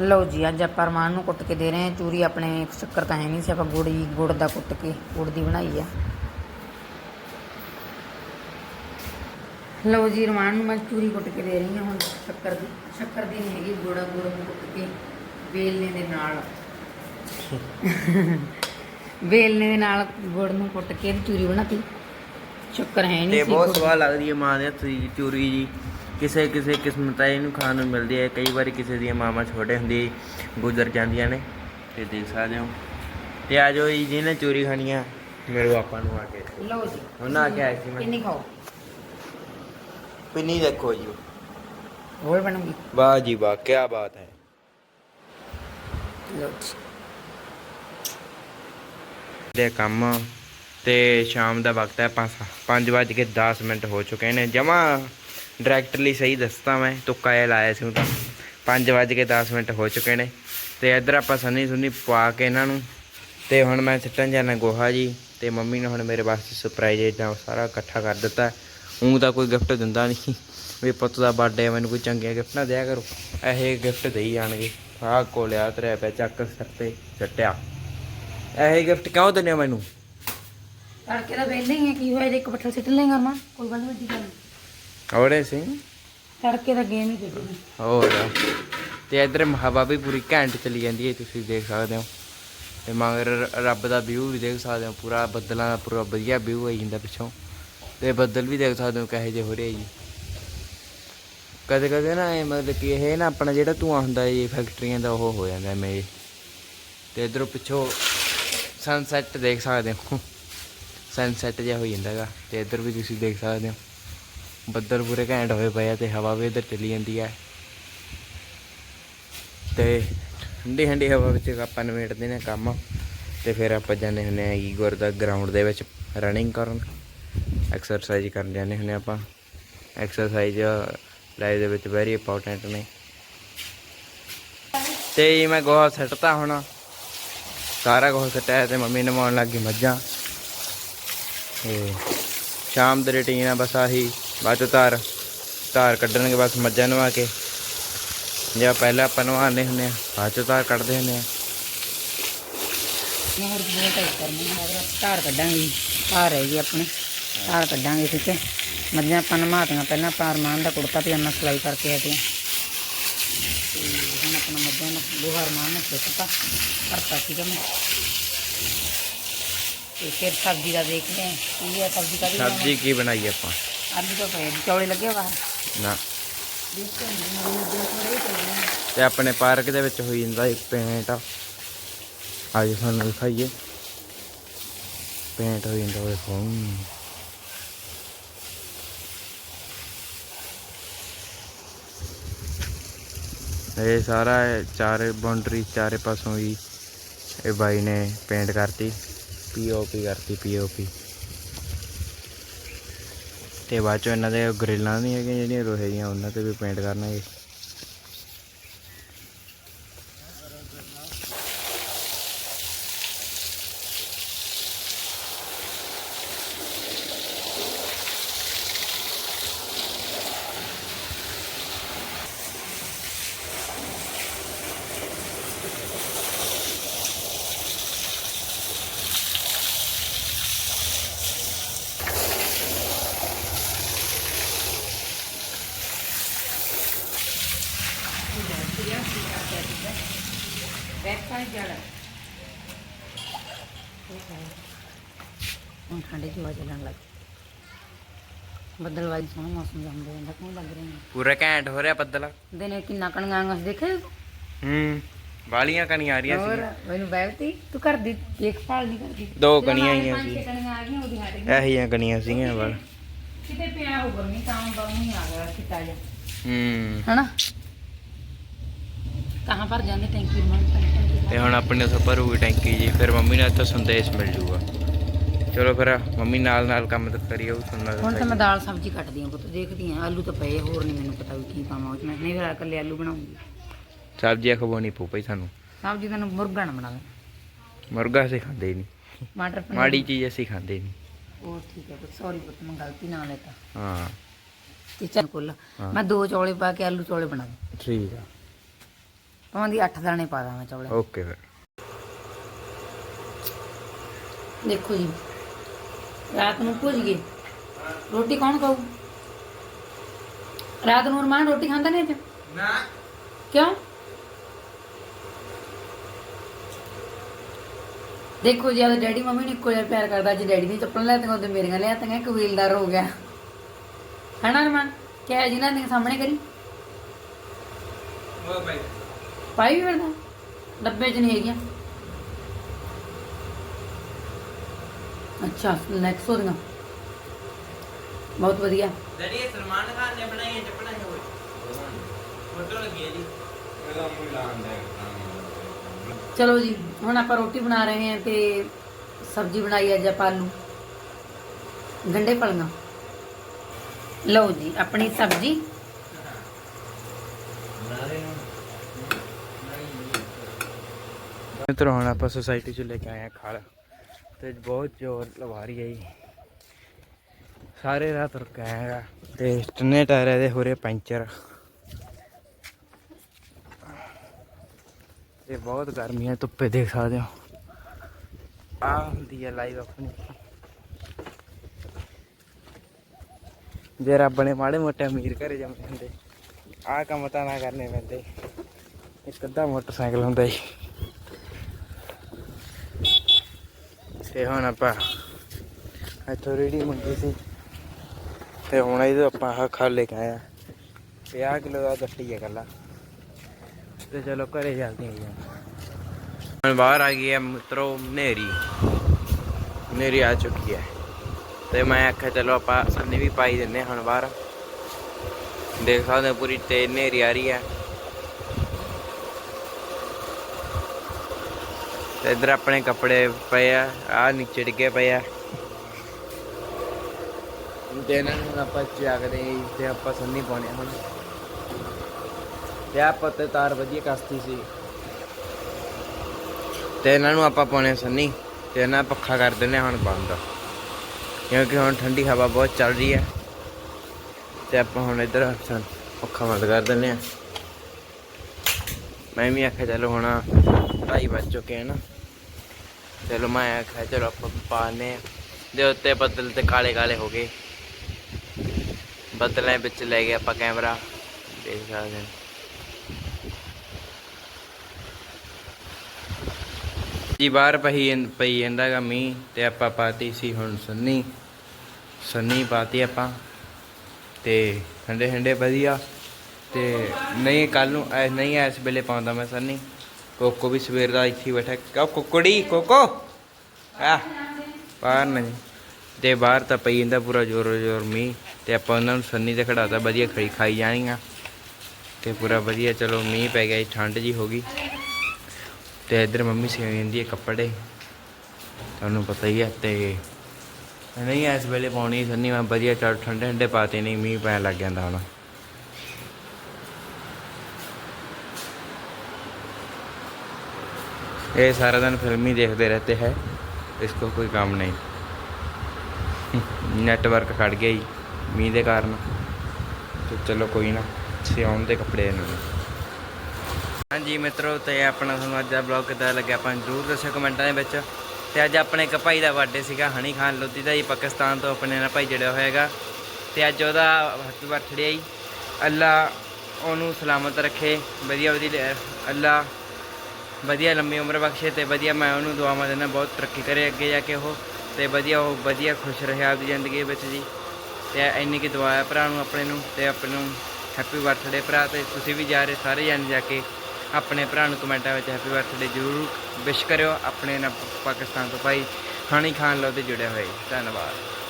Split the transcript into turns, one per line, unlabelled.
ਲਓ ਜੀ ਅੱਜ ਆਪਾਂ ਅਰਮਾਨ ਨੂੰ ਕੁੱਟ ਕੇ ਦੇ ਰਹੇ ਹਾਂ। ਚੂਰੀ ਆਪਣੇ ਸ਼ੱਕਰ ਤਾਂ ਹੈ ਨਹੀਂ ਸੀ ਆਪਾਂ ਗੁੜ ਹੀ ਗੁੜ ਦਾ ਕੁੱਟ ਕੇ ਗੁੜ ਦੀ ਬਣਾਈ ਆ। ਲਓ ਜੀ ਅਰਮਾਨ ਨੂੰ ਮੈਂ ਚੂਰੀ ਕੁੱਟ ਕੇ ਦੇ ਰਹੀ ਹਾਂ ਹੁਣ ਸ਼ੱਕਰ ਦੀ। ਸ਼ੱਕਰ ਦੀ ਨਹੀਂ ਹੈਗੀ ਗੁੜ ਗੁੜ ਨੂੰ ਕੁੱਟ ਕੇ ਵੇਲਨੇ ਦੇ ਨਾਲ। ਵੇਲਨੇ ਦੇ ਨਾਲ ਗੁੜ ਨੂੰ ਕੁੱਟ ਕੇ ਚੂਰੀ ਬਣਾਤੀ। ਸ਼ੱਕਰ ਹੈ ਨਹੀਂ ਸੀ
ਬਹੁਤ ਸਵਾਦ ਲੱਗਦੀ ਹੈ ਮਾਂ ਦੇ ਹੱਥ ਦੀ ਚੂਰੀ ਜੀ। ਕਿਸੇ ਕਿਸੇ ਕਿਸਮਤ ਇਹਨੂੰ ਖਾਣ ਨੂੰ ਮਿਲਦੀ ਹੈ। ਕਈ ਵਾਰੀ ਕਿਸੇ ਦੀਆਂ ਮਾਵਾਂ ਛੋਟੇ ਹੁੰਦੇ ਗੁਜ਼ਰ ਜਾਂਦੀਆਂ ਨੇ। ਤੇ ਦੇਖ ਸਕਦੇ ਹੋ। ਤੇ ਆ ਜਾਓ ਜੀ ਜਿਹਨੇ ਚੂਰੀ ਖਾਣੀ ਆ ਮੇਰੇ ਆਪਾਂ ਨੂੰ ਆ ਕੇ।
ਲਓ ਜੀ।
ਹੁਣ ਆ ਕੇ ਆਏ ਸੀ ਮੈਂ।
ਕਿੰਨੀ ਖਾਓ?
ਪਿੰਨੀ ਦੇਖੋ ਜੀ।
ਹੋਰ ਬਣੂਗੀ?
ਵਾਹ ਜੀ ਵਾਹ ਕੀ ਬਾਤ ਹੈ।
ਲਓ ਜੀ।
ਦੇ ਕੰਮ ਤੇ ਸ਼ਾਮ ਦਾ ਵਕਤ ਹੈ 5:10 ਮਿੰਟ ਹੋ ਚੁੱਕੇ ਨੇ। ਜਮਾ ਡਾਇਰੈਕਟਲੀ ਸਹੀ ਦੱਸਤਾ ਮੈਂ, ਤੁੱਕਾ ਇਹ ਲਾਇਆ ਸੀ ਉਹ ਤਾਂ। 5:10 ਮਿੰਟ ਹੋ ਚੁੱਕੇ ਨੇ। ਤੇ ਇੱਧਰ ਆਪਾਂ ਸੰਨੀ ਸੁੰਨੀ ਪਾ ਕੇ ਇਹਨਾਂ ਨੂੰ। ਤੇ ਹੁਣ ਮੈਂ ਸਿੱਟਣ ਜਾਣਾ ਗੋਹਾ ਜੀ, ਤੇ ਮੰਮੀ ਨੇ ਹੁਣ ਮੇਰੇ ਵਾਸਤੇ ਸਰਪ੍ਰਾਈਜ਼ ਇਦਾਂ ਸਾਰਾ ਇਕੱਠਾ ਕਰ ਦਿੱਤਾ। ਉਹ ਤਾਂ ਕੋਈ ਗਿਫਟ ਦਿੰਦਾ ਨਹੀਂ ਵੀ ਪੁੱਤ ਦਾ ਬਰਥਡੇ ਮੈਨੂੰ ਕੋਈ ਚੰਗੀਆਂ ਗਿਫਟ ਨਾ ਦਿਆ ਕਰੋ। ਇਹ ਗਿਫਟ ਦੇਈ ਜਾਣਗੇ। ਆਹ ਕੋਲਿਆ ਤੇਰੇ ਪੈ ਚੱਕ ਸਿਰ ਤੇ ਸੱਟਿਆ। ਇਹ ਗਿਫਟ ਕਿਉਂ ਦਿੰਦੇ ਹੋ ਮੈਨੂੰ?
ਤੜਕੇ ਦਾ ਵੇਲੇ ਹੀ ਆ, ਕੀ ਹੋਇਆ? ਜੇ ਇੱਕ ਬੱਠਲ ਸਿੱਟ ਲੇਗਾ ਅਰਮਾਨ ਕੋਈ ਗੱਲ ਵੱਡੀ ਗੱਲ ਨਹੀਂ
ਔੜੇ ਸਿੰਘ
ਤੜਕੇ ਦਾ ਗੇਮ ਹੀ ਖੇਡਣੀ
ਹੋਰ ਤੇ ਇਧਰ ਹਵਾ ਵੀ ਪੂਰੀ ਘੈਂਟ ਚਲੀ ਜਾਂਦੀ ਹੈ ਤੁਸੀਂ ਦੇਖ ਸਕਦੇ ਹੋ। ਤੇ ਮਗਰ ਰੱਬ ਦਾ ਵਿਊ ਵੀ ਦੇਖ ਸਕਦੇ ਹੋ ਪੂਰਾ ਬੱਦਲਾਂ ਦਾ ਪੂਰਾ ਵਧੀਆ ਵਿਊ ਆਈ ਜਾਂਦਾ ਪਿੱਛੋਂ। ਤੇ ਬੱਦਲ ਵੀ ਦੇਖ ਸਕਦੇ ਹੋ ਕਹੇ ਜੇ ਹੋ ਰਹੇ ਜੀ। ਕਦੇ ਕਦੇ ਨਾ ਇਹ ਮਤਲਬ ਕਿ ਇਹ ਨਾ ਆਪਣਾ ਜਿਹੜਾ ਧੂਆਂ ਹੁੰਦਾ ਇਹ ਫੈਕਟਰੀਆਂ ਦਾ ਉਹ ਹੋ ਜਾਂਦਾ ਮੈਂ ਤੇ ਇਧਰੋਂ ਪਿੱਛੋਂ ਸਨਸੈਟ ਦੇਖ ਸਕਦੇ ਹੋ। ਸਨਸੈਟ ਜਿਹਾ ਹੋ ਜਾਂਦਾਗਾ ਤੇ ਇਧਰ ਵੀ ਤੁਸੀਂ ਦੇਖ ਸਕਦੇ ਹੋ। ਬੱਦਲ ਪੂਰੇ ਘੈਂਟ ਹੋਏ ਪਏ ਆ ਤੇ ਹਵਾ ਵੀ ਇਧਰ ਚਲੀ ਜਾਂਦੀ ਹੈ ਤੇ ਠੰਡੀ ਠੰਡੀ ਹਵਾ ਵਿੱਚ ਆਪਾਂ ਨਿਬੇੜਦੇ ਨੇ ਕੰਮ, ਤੇ ਫਿਰ ਆਪਾਂ ਜਾਂਦੇ ਹੁੰਦੇ ਆ ਈਗੋਰ ਦਾ ਗਰਾਊਂਡ ਦੇ ਵਿੱਚ ਰਨਿੰਗ ਕਰਨ। ਐਕਸਰਸਾਈਜ਼ ਕਰਨ ਜਾਂਦੇ ਹੁੰਦੇ ਆਪਾਂ। ਐਕਸਰਸਾਈਜ਼ ਲਾਈਫ ਦੇ ਵਿੱਚ ਵੈਰੀ ਇੰਪੋਰਟੈਂਟ ਨੇ। ਤੇ ਜੀ ਮੈਂ ਗੋਹਾ ਸੱਟਤਾ ਹੁਣ। ਸਾਰਾ ਗੋਹਾ ਸੱਟਿਆ ਤੇ ਮੰਮੀ ਨਵਾਉਣ ਲੱਗ ਗਈ ਮੱਝਾਂ। ਤੇ ਸ਼ਾਮ ਦੀ ਰੁਟੀਨ ਆ ਬਸ ਆਹੀ। ਬਾਅਦ ਚੋਂ ਧਾਰ ਧਾਰ ਕੱਢਣਗੇ ਬਸ ਮੱਝਾਂ ਨਵਾ ਕੇ। ਜਾਂ ਪਹਿਲਾਂ ਆਪਾਂ ਨਵਾਉਂਦੇ ਹੁੰਦੇ ਆ ਬਾਅਦ ਚੋਂ ਧਾਰ ਕੱਢਦੇ ਹੁੰਦੇ ਆ।
ਮੈਂ ਹੋਰ ਬਹੁਤ ਟਾਈਪ ਕਰਨੀ ਹੈ ਅਗਰ ਧਾਰ ਕੱਢਾਂਗੇ ਧਾਰ ਰਹੇਗੀ ਆਪਣੀ ਧਾਰ ਕੱਢਾਂਗੇ ਠੀਕ ਹੈ। ਮੱਝਾਂ ਆਪਾਂ ਨਮਾਤੀਆਂ ਪਹਿਲਾਂ ਆਪਾਂ ਅਰਮਾਨ ਦਾ ਕੁੜਤਾ ਪਜਾਮਾ ਸਿਲਾਈ ਕਰਕੇ ਹਟੇ ਤੇ ਹੁਣ ਆਪਣਾ ਮੱਝਾਂ ਨੂੰ ਲੋਹਾ ਅਰਮਾਨ ਨੇ ਸਿੱਟਤਾ ਕਰਤਾ ਸੀਗਾ ਮੈਂ ਤੇ ਫਿਰ ਸਬਜ਼ੀ ਦਾ ਦੇਖਦੇ ਹਾਂ ਕੀ ਹੈ ਸਬਜ਼ੀ ਕਾਹਦੀ
ਸਬਜ਼ੀ ਕੀ ਬਣਾਈ ਆਪਾਂ?
ਤਾਂ ਪਏ ਚੌਲੇ ਲੱਗੇ ਬਾਹਰ।
ਨਾ। ਆਪਣੇ ਪਾਰਕ ਦੇ ਵਿੱਚ ਹੋਈ ਜਾਂਦਾ ਇੱਕ ਪੇਂਟ। ਅੱਜ ਤੁਹਾਨੂੰ ਦਿਖਾਈਏ। ਪੇਂਟ ਹੋ ਜਾਂਦਾ ਫੋਨ ਇਹ ਸਾਰਾ ਚਾਰੇ ਬਾਉਂਡਰੀ ਚਾਰੇ ਪਾਸੋਂ ਹੀ ਇਹ ਬਾਈ ਨੇ ਪੇਂਟ ਕਰਤੀ। ਪੀਓਪੀ ਕਰਤੀ ਪੀਓਪੀ ਤੇ ਬਾਅਦ ਚੋਂ ਇਹਨਾਂ ਦੇ ਗ੍ਰਿਲਾਂ ਨਹੀਂ ਹੈਗੀਆਂ ਜਿਹੜੀਆਂ ਲੋਹੇ ਦੀਆਂ, ਉਹਨਾਂ ਤੇ ਵੀ ਪੇਂਟ ਕਰਨਗੇ।
ਦੀ ਹਵਾ ਚੱਲਣ ਲੱਗ ਬੱਦਲਵਾਈ ਸੋਹਣਾ ਮੌਸਮ ਜੰਮ ਜਾਂਦਾ ਕਿਉਂ ਲੱਗ ਰਿਹਾ।
ਪੂਰਾ ਘੈਂਟ ਹੋ ਰਿਹਾ ਬੱਦਲ।
ਦਿਨੇ ਕਿੰਨਾ ਕਣੀਆਂ ਆਂਗਸ ਦੇਖੇ
ਹੂੰ ਵਾਲੀਆਂ ਕਣੀਆਂ ਆ ਰਹੀਆਂ
ਹੋਰ
ਸੀ
ਮੈਨੂੰ ਬੈਠਤੀ ਤੂੰ ਘਰ ਦੀ ਦੇਖਭਾਲ ਨਹੀਂ ਕਰਦੀ।
ਦੋ ਕਣੀਆਂ ਆਈਆਂ ਸੀ।
ਛੇ ਕਣੀਆਂ ਆ ਗਈਆਂ ਉਹਦੀ ਹਟ ਗਈ।
ਐਹੀਆਂ ਕਣੀਆਂ ਸੀਗੀਆਂ ਵਾਲ
ਕਿਤੇ ਪਿਆ ਹੋਊਗਾ ਨਹੀਂ ਤਾਂ ਬਰਮੀ ਆ ਗਿਆ ਕਿਤਾ ਜਾ
ਹੂੰ।
ਹਨਾ? ਕਹਾਂ ਪਰ ਜਾਂਦੇ ਟੈਂਕੀ ਮਨ
ਤੇ ਹੁਣ ਆਪਣੇ ਤੋਂ ਭਰੂਗੀ ਟੈਂਕੀ ਜੀ ਫਿਰ ਮੰਮੀ ਨਾਲ ਤਾਂ ਸੰਦੇਸ਼ ਮਿਲ ਜੂਗਾ। ਚਲੋ ਫਿਰ ਮੰਮੀ ਨਾਲ ਨਾਲ ਕੰਮ ਤਾਂ ਕਰੀਏ ਉਹ ਸੁਣਨਾ
ਹੁਣ ਤਾਂ ਮੈਂ ਦਾਲ ਸਬਜ਼ੀ ਕੱਟਦੀ ਹਾਂ ਪੁੱਤ ਦੇਖਦੀ ਹਾਂ ਆਲੂ ਤਾਂ ਪਏ ਹੋਰ ਨਹੀਂ ਮੈਨੂੰ ਪਤਾ ਵੀ ਕੀ ਪਾਵਾਂ। ਉਹ 'ਚ ਮੈਂ ਨਹੀਂ ਫਿਰ ਇਕੱਲੇ ਆਲੂ ਬਣਾਉਂਗੀ।
ਸਬਜ਼ੀਆਂ ਖਵਾਉਣੀ ਪਊ ਪਈ ਸਾਨੂੰ।
ਸਬਜ਼ੀ ਤੈਨੂੰ ਮੁਰਗਾ ਨਾ ਬਣਾ ਲੈ
ਮੁਰਗਾ ਅਸੀਂ ਖਾਂਦੇ ਹੀ ਨਹੀਂ
ਮਟਰ ਪਨੀਰ।
ਮਾੜੀ ਚੀਜ਼ ਅਸੀਂ ਖਾਂਦੇ ਨਹੀਂ
ਉਹ ਠੀਕ ਹੈ ਪੁੱਤ ਸੌਰੀ ਪੁੱਤ ਮੈਂ ਗਲਤੀ ਨਾਲ ਲੈਤਾ।
ਹਾਂ।
ਤੇ ਚੱਲ ਕੁੱਲ। ਮੈਂ ਦੋ ਚੌਲੇ ਪਾ ਕੇ ਆਲੂ ਚੌਲੇ ਬਣਾ ਦੂੰ।
ਠੀਕ ਆ।
ਭਾਵੇਂ ਦੀ 8 ਦਾਣੇ ਪਾ ਦਾਂ ਮੈਂ ਚੌਲੇ।
ਓਕੇ ਫਿਰ।
ਦੇਖੋ ਜੀ ਰਾਤ ਨੂੰ ਭੁੱਜ ਗਏ। ਰੋਟੀ ਕੌਣ ਖਾਊ? ਰਾਤ ਨੂੰ ਰਮਾਨ ਰੋਟੀ ਖਾਂਦਾ ਨਹੀਂ ਅੱਜ?
ਨਾ।
ਕਿਉਂ? ਦੇਖੋ ਜੀ ਅੱਜ ਡੈਡੀ ਮੰਮੀ ਨੂੰ ਇੱਕੋ ਜਿਹਾ ਪਿਆਰ ਕਰਦਾ ਅੱਜ ਡੈਡੀ ਦੀ ਚੱਪਲਾਂ ਲੈ ਤੀਆਂ ਉਹਦੇ ਮੇਰੀਆਂ ਲੈ ਤੀਆਂ ਕਬੀਲਦਾਰ ਹੋ ਗਿਆ। ਹਨਾ ਰਮਾਨ ਕਿਹਾ ਜੀ ਨਾ ਦੇ ਸਾਹਮਣੇ ਕਰੀ?
ਉਹ ਬਾਈ
ਪਾਈ ਵੀ ਫਿਰਦਾ। ਡੱਬੇ 'ਚ ਨਹੀਂ ਹੈਗੀਆਂ। ਅੱਛਾ ਨੈਕਸਟ ਹੋ ਦੀਆਂ ਬਹੁਤ ਵਧੀਆ।
ਡੈਡੀ ਇਹ ਸਲਮਾਨ ਖਾਨ ਨੇ ਬਣਾਈ ਹੈ ਚੱਪਣਾ ਹੋਏ ਫੋਟੋ ਲੱਗੀ ਹੈ ਜੀ। ਇਹਦਾ ਮੂੰਹ ਲਾਉਂਦਾ
ਚਲੋ ਜੀ ਹੁਣ ਆਪਾਂ ਰੋਟੀ ਬਣਾ ਰਹੇ ਹਾਂ ਤੇ ਸਬਜ਼ੀ ਬਣਾਈ ਅੱਜ ਆਪਾਂ ਆਲੂ। ਗੰਡੇ ਫਲੀਆਂ। ਲਓ ਜੀ ਆਪਣੀ ਸਬਜ਼ੀ।
ਮਿੱਤਰੋ ਹੁਣ ਆਪਾਂ ਸੁਸਾਇਟੀ ਚ ਲੈ ਕੇ ਆਏ ਆ ਖਾਲ ਤੇ ਬਹੁਤ ਜ਼ੋਰ ਲਵਾ ਰਹੀ ਹੈ ਜੀ। ਸਾਰੇ ਰਾਹ ਤੁਰ ਕੇ ਆਏਗਾ ਤੇ ਟੰਨੇ ਟਾਇਰ ਇਹਦੇ ਹੋ ਪੈਂਚਰ। ਤੇ ਬਹੁਤ ਗਰਮੀ ਹੈ, ਧੁੱਪੇ ਦੇਖ ਸਕਦੇ ਹੋ। ਆ ਹੁੰਦੀ ਹੈ ਲਾਈਵ ਆਪਣੀ। ਜੇ ਰੱਬ ਨੇ ਮਾੜੇ ਮੋਟੇ ਅਮੀਰ ਘਰੇ ਜੰਮੇ ਹੁੰਦੇ, ਆਹ ਕੰਮ ਤਾਂ ਨਾ ਕਰਨੇ ਪੈਂਦੇ। ਇੱਕ ਅੱਧਾ ਮੋਟਰਸਾਈਕਲ ਹੁੰਦਾ ਜੀ। ਤੇ ਹੁਣ ਆਪਾਂ ਇੱਥੋਂ ਰੇੜੀ ਮੰਗੀ ਸੀ ਤੇ ਹੁਣ ਇਹਦੇ ਆਪਾਂ ਆਹ ਖਾ ਲੈ ਕੇ ਆਇਆ 50 ਕਿਲੋ ਦਾ ਗੱਟੀ ਹੈ ਕੱਲਾ। ਤੇ ਚਲੋ ਘਰੇ ਚੱਲਦੇ ਹਾਂ ਹੁਣ। ਬਾਹਰ ਆ ਗਈ ਹੈ ਮਿੱਤਰੋ ਨੇਰੀ ਨੇਰੀ ਆ ਚੁੱਕੀ ਹੈ ਤੇ ਮੈਂ ਆਖਿਆ ਚਲੋ ਆਪਾਂ ਸੰਨੀ ਵੀ ਪਾਈ ਦਿੰਨੇ ਹਾਂ ਹੁਣ ਬਾਹਰ। ਦੇਖ ਸਕਦੇ ਹੋ ਪੂਰੀ ਤੇਜ਼ ਨੇਰੀ ਆ ਰਹੀ ਹੈ ਤੇ ਇਧਰ ਆਪਣੇ ਕੱਪੜੇ ਪਏ ਆ ਆ ਨੀਚੇ ਡਿੱਗੇ ਪਏ ਆ। ਤੇ ਇਹਨਾਂ ਨੂੰ ਹੁਣ ਆਪਾਂ ਚੱਕਦੇ ਤੇ ਆਪਾਂ ਸੰਨੀ ਪਾਉਣੇ ਆ ਹੁਣ। ਤੇ ਆਪਾਂ ਤੇ ਤਾਰ ਵਧੀਆ ਕਸਤੀ ਸੀ। ਤੇ ਇਹਨਾਂ ਨੂੰ ਆਪਾਂ ਪਾਉਣੇ ਸੰਨੀ, ਤੇ ਇਹਨਾਂ ਪੱਖਾ ਕਰ ਦਿੰਨੇ ਆ ਹੁਣ ਬੰਦ। ਕਿਉਂਕਿ ਹੁਣ ਠੰਡੀ ਹਵਾ ਬਹੁਤ ਚੱਲ ਰਹੀ ਹੈ ਤੇ ਆਪਾਂ ਹੁਣ ਇਧਰ ਪੱਖਾ ਬੰਦ ਕਰ ਦਿੰਨੇ ਆ। ਮੈਂ ਵੀ ਆਖਿਆ ਚਲੋ ਹੁਣ ਢਾਈ ਵੱਜ ਚੁੱਕੇ ਹਨ ਚਲੋ ਮੈਂ ਆਖਿਆ ਚਲੋ ਆਪਾਂ ਪਾਣੇ ਦੇ ਉੱਤੇ ਬੱਦਲ ਤੇ ਕਾਲੇ ਕਾਲੇ ਹੋ ਗਏ। ਬੱਦਲਾਂ ਵਿੱਚ ਲੈ ਗਏ ਆਪਾਂ ਕੈਮਰਾ। ਦੇਖ ਸਕਦੇ ਹਾਂ। ਜੀ ਬਾਹਰ ਪਈ ਪਈ ਜਾਂਦਾ ਗਾ ਮੀਂਹ ਤੇ ਆਪਾਂ ਪਾਤੀ ਸੀ ਹੁਣ ਸੰਨੀ। ਸੰਨੀ ਪਾਤੀ ਆਪਾਂ। ਤੇ ਠੰਡੇ ਠੰਡੇ ਵਧੀਆ। ਤੇ ਨਹੀਂ ਕੱਲ ਨੂੰ ਨਹੀਂ ਇਸ ਵੇਲੇ ਪਾਉਂਦਾ ਮੈਂ ਸੰਨੀ। ਕੋਕੋ ਵੀ ਸਵੇਰ ਦਾ ਇੱਥੇ ਬੈਠਾ। ਕਾ ਕੁਕੜੀ ਕੋਕੋ? ਆ ਬਾਹਰ ਨਹੀਂ ਤੇ ਬਾਹਰ ਤਾਂ ਪਈ ਜਾਂਦਾ ਪੂਰਾ ਜ਼ੋਰ ਜ਼ੋਰ ਮੀਂਹ। ਤੇ ਆਪਾਂ ਉਹਨਾਂ ਨੂੰ ਸੰਨੀ ਤੇ ਖੜਾਤਾ ਵਧੀਆ ਖੜੀ ਖਾਈ ਜਾਣੀਆਂ। ਤੇ ਪੂਰਾ ਵਧੀਆ ਚਲੋ ਮੀਂਹ ਪੈ ਗਿਆ ਜੀ, ਠੰਡ ਜੀ ਹੋ ਗਈ। ਤੇ ਇੱਧਰ ਮੰਮੀ ਸਿਉਂ ਜਾਂਦੀ ਹੈ ਕੱਪੜੇ। ਤੁਹਾਨੂੰ ਪਤਾ ਹੀ ਹੈ ਤੇ ਨਹੀਂ ਇਸ ਵੇਲੇ ਪਾਉਣੀ ਸੰਨੀ ਮੈਂ ਵਧੀਆ ਚੱਲ ਠੰਡੇ ਠੰਡੇ ਪਾਤੇ ਨਹੀਂ ਮੀਂਹ ਪੈਣ ਲੱਗ ਜਾਂਦਾ ਹੁਣ। ये सारा दिन फिल्म ही देखते रहते हैं इसको कोई काम नहीं ਨੈਟਵਰਕ ਖੜ ਗਿਆ ਜੀ ਮੀਂਹ ਦੇ ਕਾਰਨ ਤੇ ਚਲੋ ਕੋਈ ਨਾ ਸਿਆਉਣ ਦੇ ਕੱਪੜੇ ਇਹਨਾਂ ਨੂੰ ਹਾਂਜੀ ਮਿੱਤਰੋ ਤੇ ਆਪਣਾ ਤੁਹਾਨੂੰ ਅੱਜ ਦਾ ਬਲੌਗ ਕਿੱਦਾਂ ਲੱਗਿਆ ਆਪਾਂ ਨੂੰ ਜ਼ਰੂਰ ਦੱਸਿਓ ਕਮੈਂਟਾਂ ਦੇ ਵਿੱਚ ਤੇ ਅੱਜ ਆਪਣੇ ਇੱਕ ਭਾਈ ਦਾ ਬਰਥਡੇ ਸੀਗਾ ਹਨੀ ਖਾਨ ਲੋਧੀ ਦਾ ਜੀ ਪਾਕਿਸਤਾਨ ਤੋਂ ਆਪਣੇ ਨਾਲ ਭਾਈ ਜੜਿਆ ਹੋਇਆਗਾ ਤੇ ਅੱਜ ਉਹਦਾ ਹੈਪੀ ਬਰਥਡੇ ਆਈ ਅੱਲਾ ਉਹਨੂੰ ਸਲਾਮਤ ਰੱਖੇ ਵਧੀਆ ਵਧੀਆ ਅੱਲਾ ਵਧੀਆ ਲੰਮੀ ਉਮਰ ਬਖਸ਼ੇ ਤੇ ਵਧੀਆ ਮੈਂ ਉਹਨੂੰ ਦੁਆਵਾਂ ਦਿੰਦਾ, ਬਹੁਤ ਤਰੱਕੀ ਕਰੇ ਅੱਗੇ ਜਾ ਕੇ ਉਹ ਤੇ ਵਧੀਆ ਉਹ ਵਧੀਆ ਖੁਸ਼ ਰਹੇ ਆਪਦੀ ਜ਼ਿੰਦਗੀ ਵਿੱਚ ਜੀ। ਤੇ ਇੰਨੀ ਕੀ ਦੁਆ ਹੈ ਭਰਾ ਨੂੰ ਆਪਣੇ ਨੂੰ ਤੇ ਆਪਣੇ ਨੂੰ ਹੈਪੀ ਬਰਥਡੇ ਭਰਾ ਤੇ ਤੁਸੀਂ ਵੀ ਜਾ ਰਹੇ ਸਾਰੇ ਜਾਣੇ ਜਾ ਕੇ ਆਪਣੇ ਭਰਾ ਨੂੰ ਕਮੈਂਟਾਂ ਵਿੱਚ ਹੈਪੀ ਬਰਥਡੇ ਜ਼ਰੂਰ ਵਿਸ਼ ਕਰਿਓ, ਆਪਣੇ ਨਾਲ ਪਾਕਿਸਤਾਨ ਤੋਂ ਭਾਈ ਹਾਨੀ ਖਾਨ ਲੋ ਤੇ ਜੁੜਿਆ ਹੋਏ। ਧੰਨਵਾਦ।